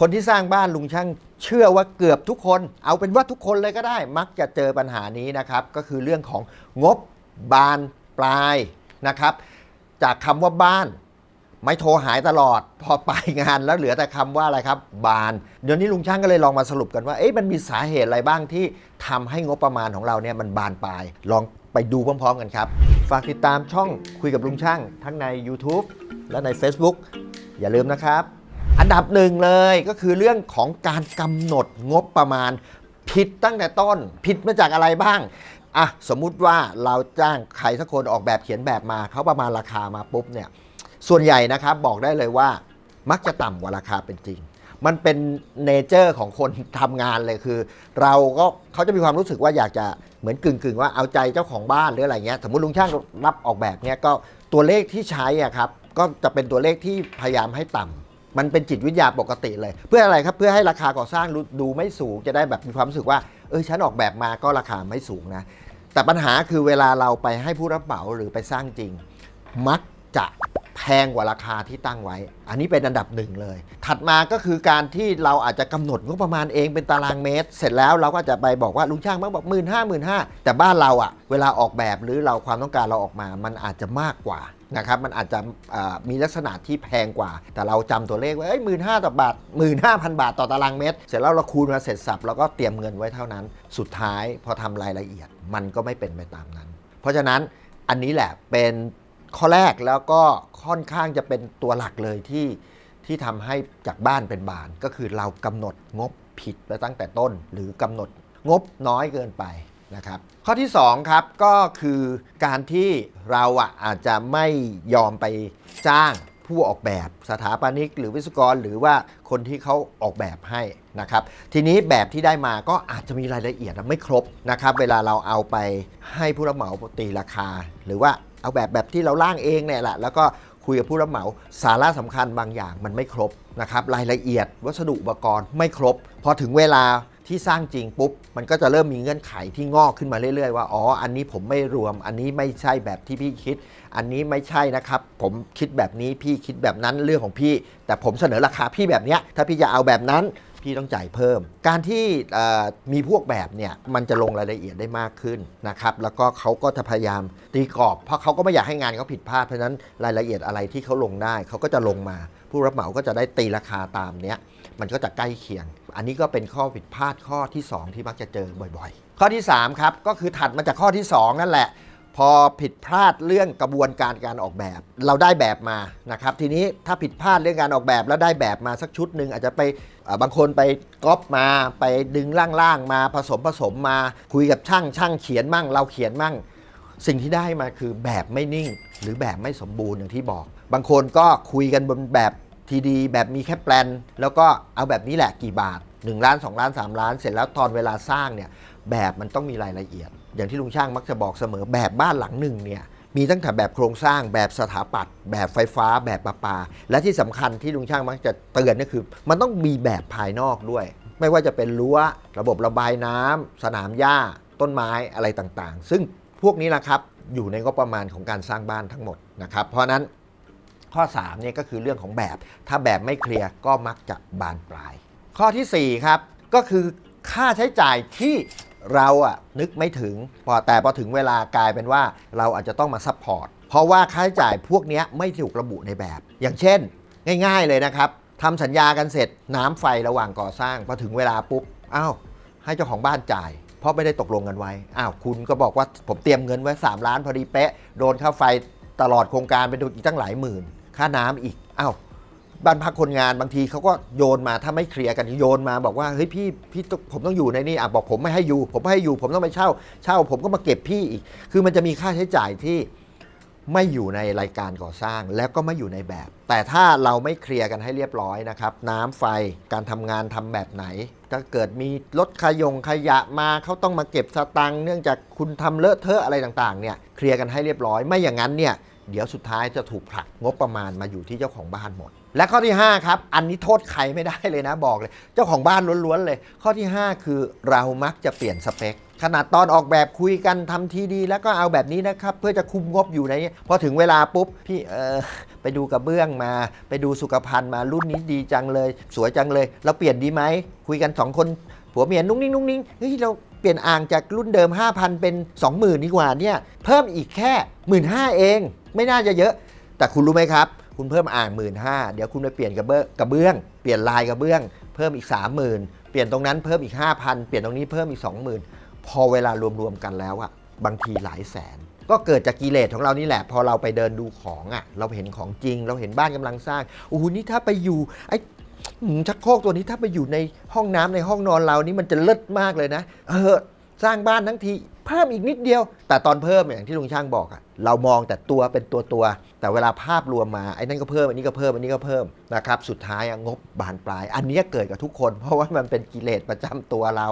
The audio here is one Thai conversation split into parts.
คนที่สร้างบ้านลุงช่างเชื่อว่าเกือบทุกคน เอาเป็นว่าทุกคนเลยก็ได้ มักจะเจอปัญหานี้นะครับ ก็คือเรื่องของงบบานปลายนะครับ จากคำว่าบ้านไม่โทรหายตลอด พอไปงานแล้วเหลือแต่คำว่าอะไรครับ บาน เดี๋ยวนี้ลุงช่างก็เลยลองมาสรุปกันว่าเอ๊ะมันมีสาเหตุอะไรบ้างที่ทำให้งบประมาณของเราเนี่ยมันบานปลาย ลองไปดูพร้อม ๆ กันครับ ฝากติดตามช่องคุยกับลุงช่างทั้งใน YouTube และใน Facebook อย่าลืมนะครับ อันดับหนึ่งเลยก็คือเรื่องของการกำหนดงบประมาณ ผิดตั้งแต่ต้น ผิดมาจากอะไรบ้างอะสมมุติว่าเราจ้างใครสักคนออกแบบเขียนแบบมาเขาประมาณราคามาปุ๊บเนี่ยส่วนใหญ่นะครับบอกได้เลยว่ามักจะต่ำกว่าราคาเป็นจริง มันเป็นเนเจอร์ของคนทำงานเลยคือ เราก็เขาจะมีความรู้สึกว่าอยากจะเหมือนกึ่งๆ ว่าเอาใจเจ้าของบ้านหรืออะไรเงี้ยสมมติลุงช่างรับออกแบบเนี้ยก็ตัวเลขที่ใช้อะครับก็จะเป็นตัวเลขที่พยายามให้ต่ำ มันเป็นจิตวิทยาปกติเลย เพื่ออะไรครับเพื่อให้ราคาก่อสร้างดูไม่สูงจะได้แบบมีความรู้สึกว่าเออฉันออกแบบมาก็ราคาไม่สูงนะ แต่ปัญหาคือเวลาเราไปให้ผู้รับเหมาหรือไปสร้างจริง มัก จะแพงกว่าราคาที่ตั้งไว้ อันนี้เป็นอันดับหนึ่งเลย ถัดมาก็คือการที่เราอาจจะกำหนดงบประมาณเองเป็นตารางเมตร เสร็จแล้วเราก็จะไปบอกว่าลุงช่างมักบอกหมื่นห้าหมื่นห้าแต่บ้านเราอะเวลาออกแบบหรือเราความต้องการเราออกมา มันอาจจะมากกว่านะครับ มันอาจจะมีลักษณะที่แพงกว่า แต่เราจำตัวเลขไว้หมื่นห้าต่อบาทหมื่นห้าพันบาทต่อตารางเมตร เสร็จแล้วเราคูณมาเสร็จสับแล้วก็เตรียมเงินไว้เท่านั้น สุดท้ายพอทำรายละเอียด มันก็ไม่เป็นไปตามนั้น เพราะฉะนั้นอันนี้แหละเป็น ข้อแรกแล้วก็ค่อนข้างจะเป็นตัวหลักเลยที่ที่ทำให้จากบ้านเป็นบาน ก็คือเรากำหนดงบผิดไปตั้งแต่ต้น หรือกำหนดงบน้อยเกินไปนะครับ ข้อที่2ครับก็คือการที่เราอะอาจจะไม่ยอมไปจ้างผู้ออกแบบสถาปนิก หรือวิศวกร หรือว่าคนที่เขาออกแบบให้นะครับ ทีนี้แบบที่ได้มาก็อาจจะมีรายละเอียดไม่ครบนะครับ เวลาเราเอาไปให้ผู้รับเหมาตีราคา หรือว่า เอาแบบแบบที่เราร่างเองเนี่ยแหละแล้วก็คุยกับผู้รับเหมาสาระสำคัญบางอย่างมันไม่ครบนะครับรายละเอียดวัสดุอุปกรณ์ไม่ครบ พอถึงเวลาที่สร้างจริงปุ๊บ มันก็จะเริ่มมีเงื่อนไขที่งอกขึ้นมาเรื่อยๆ ว่า อ๋อ อันนี้ผมไม่รวม อันนี้ไม่ใช่แบบที่พี่คิด อันนี้ไม่ใช่นะครับ ผมคิดแบบนี้พี่คิดแบบนั้นเรื่องของพี่ แต่ผมเสนอราคาพี่แบบเนี้ยถ้าพี่จะเอาแบบนั้น พี่ต้องจ่ายเพิ่ม การที่มีพวกแบบเนี่ยมันจะลงรายละเอียดได้มากขึ้นนะครับแล้วก็เขาก็จะพยายามตีกรอบ เพราะเขาก็ไม่อยากให้งานเขาผิดพลาดเพราะฉะนั้นรายละเอียดอะไรที่เขาลงได้เขาก็จะลงมา ผู้รับเหมาก็จะได้ตีราคาตามเนี้ยมันก็จะใกล้เคียง อันนี้ก็เป็นข้อผิดพลาดข้อที่ 2 ที่มักจะเจอบ่อยๆ ข้อที่3ครับก็คือถัดมาจากข้อที่ 2 นั่นแหละ พอผิดพลาดเรื่องกระบวนการการออกแบบ เราได้แบบมานะครับทีนี้ถ้าผิดพลาดเรื่องการออกแบบแล้วได้แบบมาสักชุดหนึ่งอาจจะไปบางคนไปก๊อปมาไปดึงล่างๆมาผสมผสมมาคุยกับช่างช่างเขียนมั่ง เราเขียนมั่ง สิ่งที่ได้มาคือแบบไม่นิ่ง หรือแบบไม่สมบูรณ์อย่างที่บอก บางคนก็คุยกันบนแบบทีดีแบบมีแค่แปลนแล้วก็เอาแบบนี้แหละกี่บาท1ล้าน2ล้าน3ล้าน เสร็จแล้วตอนเวลาสร้างเนี่ย แบบมันต้องมีรายละเอียด อย่างที่ลุงช่างมักจะบอกเสมอแบบบ้านหลังหนึ่งเนี่ยมีตั้งแต่แบบโครงสร้างแบบสถาปัตย์แบบไฟฟ้า แบบประปา และที่สำคัญที่ลุงช่างมักจะเตือนก็คือ มันต้องมีแบบภายนอกด้วย ไม่ว่าจะเป็นรั้ว ระบบระบายน้ำสนามหญ้า ต้นไม้อะไรต่างๆ ซึ่งพวกนี้นะครับอยู่ในงบประมาณของการสร้างบ้านทั้งหมดนะครับเพราะนั้นข้อ3เนี่ยก็คือเรื่องของแบบ ถ้าแบบไม่เคลียร์ก็มักจะบานปลาย ข้อทีสี่4ครับก็คือค่าใช้จ่ายที่ เราอะนึกไม่ถึงพอแต่พอถึงเวลากลายเป็นว่าเราอาจจะต้องมาซัพพอร์ตเพราะว่าค่าใช้จ่ายพวกนี้ไม่ถูกระบุในแบบ อย่างเช่น ง่าย ๆเลยนะครับทำสัญญากันเสร็จน้ำไฟระหว่างก่อสร้างพอถึงเวลาปุ๊บอ้าวให้เจ้าของบ้านจ่าย เพราะไม่ได้ตกลงกันไว้อ้าวคุณก็บอกว่าผมเตรียมเงินไว้ 3 ล้านพอดีเป๊ะ โดนค่าไฟตลอดโครงการไปดูอีกตั้งหลายหมื่น ค่าน้ำอีกอ้าว บ้านพักคนงานบางทีเขาก็โยนมาถ้าไม่เคลียร์กันโยนมาบอกว่าเฮ้ยพี่พี่ต้องผมต้องอยู่ในนี่อะบอกผมไม่ให้อยู่ ผมไม่ให้อยู่ ผมต้องไปเช่า เช่า ผมก็มาเก็บพี่อีก คือมันจะมีค่าใช้จ่ายที่ไม่อยู่ในรายการก่อสร้างแล้วก็ไม่อยู่ในแบบ แต่ถ้าเราไม่เคลียร์กันให้เรียบร้อยนะครับ น้ำไฟการทำงานทำแบบไหน ถ้าเกิดมีรถขยงขยะมาเขาต้องมาเก็บสตังค์เนื่องจากคุณทำเลอะเทอะอะไรต่างๆเนี่ยเคลียร์กันให้เรียบร้อยไม่อย่างนั้นเนี่ย เดี๋ยวสุดท้ายจะถูกผลักงบประมาณมาอยู่ที่เจ้าของบ้านหมด และข้อที่ 5 ครับ อันนี้โทษใครไม่ได้เลยนะบอกเลย เจ้าของบ้านล้วนๆเลย ข้อที่ 5 คือเรามักจะเปลี่ยนสเปคขนาดตอนออกแบบคุยกันทำทีดี แล้วก็เอาแบบนี้นะครับเพื่อจะคุมงบอยู่ในนี้พอถึงเวลาปุ๊บพี่เออไปดูกระเบื้องมา ไปดูสุขภัณฑ์มารุ่นนี้ดีจังเลย สวยจังเลยเราเปลี่ยนดีไหมคุยกันสองคนผัวเมียนุ่งนิ่งนุ่งนิ่งเฮ้ยเราเปลี่ยนอ่างจากรุ่นเดิม 5,000 เป็น 20,000ดีกว่าเนี่ยเพิ่มอีกแค่ 1 5ื่นเอง ไม่น่าจะเยอะ แต่คุณรู้ไหมครับ คุณเพิ่มอ่าง1 5ื่นห้าเดี๋ยวคุณไปเปลี่ยนกระเบื้องกระเบื้องเปลี่ยนลายกระเบื้อง เพิ่มอีก 30,000 เปลี่ยนตรงนั้นเพิ่มอีก 5,000 เปลี่ยนตรงนี้เพิ่มอีก 20,000 พอเวลารวมๆกันแล้วอะบางทีหลายแสน ก็เกิดจากกิเลสของเรานี่แหละ พอเราไปเดินดูของอะเราเห็นของจริง เราเห็นบ้านกำลังสร้างโอ้โหนี่ถ้าไปอยู่ไอ้ชักโครกตัวนี้ถ้าไปอยู่ในห้องน้ำในห้องนอนเรานี่มันจะเลิศมากเลยนะ เออ สร้างบ้านทั้งทีเพิ่มอีกนิดเดียว แต่ตอนเพิ่มอย่างที่ลุงช่างบอกอะเรามองแต่ตัวเป็นตัวตัว แต่เวลาภาพรวมมาไอ้นั่นก็เพิ่มอันนี้ก็เพิ่มอันนี้ก็เพิ่มนะครับสุดท้ายงบบานปลาย อันนี้เกิดกับทุกคน เพราะว่ามันเป็นกิเลสประจำตัวเรา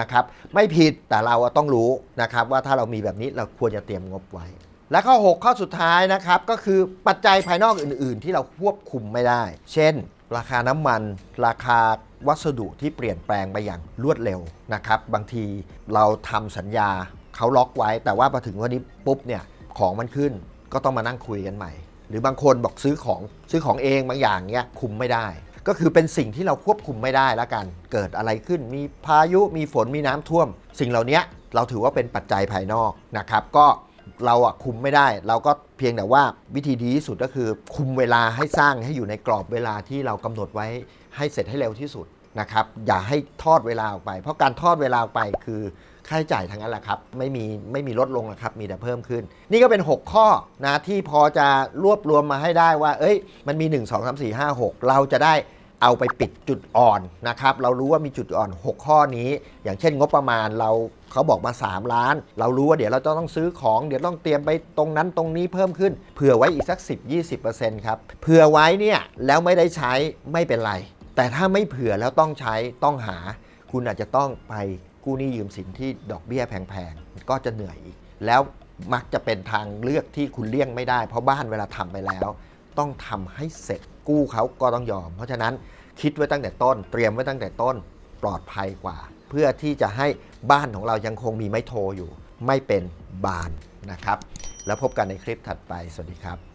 นะครับไม่ผิดแต่เราต้องรู้นะครับว่าถ้าเรามีแบบนี้เราควรจะเตรียมงบไว้ และข้อ 6 ข้อสุดท้ายนะครับก็คือปัจจัยภายนอกอื่น ๆ ที่เราควบคุมไม่ได้ เช่น ราคาน้ำมัน ราคาวัสดุที่เปลี่ยนแปลงไปอย่างรวดเร็วนะครับ บางทีเราทำสัญญาเขาล็อกไว้ แต่ว่าพอถึงวันนี้ปุ๊บเนี่ยของมันขึ้นก็ต้องมานั่งคุยกันใหม่ หรือบางคนบอกซื้อของซื้อของเองบางอย่างเนี้ยคุมไม่ได้ ก็คือเป็นสิ่งที่เราควบคุมไม่ได้แล้วกัน เกิดอะไรขึ้นมีพายุมีฝนมีน้ำท่วม สิ่งเหล่านี้เราถือว่าเป็นปัจจัยภายนอกนะครับ ก็ เราอะคุมไม่ได้ เราก็เพียงแต่ว่าวิธีดีที่สุดก็คือ คุมเวลาให้สร้างให้อยู่ในกรอบเวลาที่เรากำหนดไว้ให้เสร็จให้เร็วที่สุดนะครับอย่าให้ทอดเวลาออกไป เพราะการทอดเวลาออกไปคือค่าใช้จ่ายทั้งนั้นแหละครับไม่มีไม่มีลดลงนะครับมีแต่เพิ่มขึ้น นี่ก็เป็น 6 ข้อนะที่พอจะรวบรวมมาให้ได้ว่า เอ้ยมันมี 1 2 3 4 5 6 เราจะได้ เอาไปปิดจุดอ่อนนะครับ เรารู้ว่ามีจุดอ่อน 6 ข้อนี้ อย่างเช่นงบประมาณเราเขาบอกมา 3 ล้าน เรารู้ว่าเดี๋ยวเราจะต้องซื้อของ เดี๋ยวต้องเตรียมไปตรงนั้นตรงนี้เพิ่มขึ้น เผื่อไว้อีกสัก 10-20%ครับ เผื่อไว้เนี่ยแล้วไม่ได้ใช้ไม่เป็นไร แต่ถ้าไม่เผื่อแล้วต้องใช้ต้องหา คุณอาจจะต้องไปกู้หนี้ยืมสินที่ดอกเบี้ยแพงๆก็จะเหนื่อยอีก แล้วมักจะเป็นทางเลือกที่คุณเลี่ยงไม่ได้ เพราะบ้านเวลาทำไปแล้ว ต้องทำให้เสร็จ กู้เขาก็ต้องยอม เพราะฉะนั้นคิดไว้ตั้งแต่ต้น เตรียมไว้ตั้งแต่ต้นปลอดภัยกว่า เพื่อที่จะให้บ้านของเรายังคงมีไม้โทอยู่ ไม่เป็นบานนะครับ แล้วพบกันในคลิปถัดไป สวัสดีครับ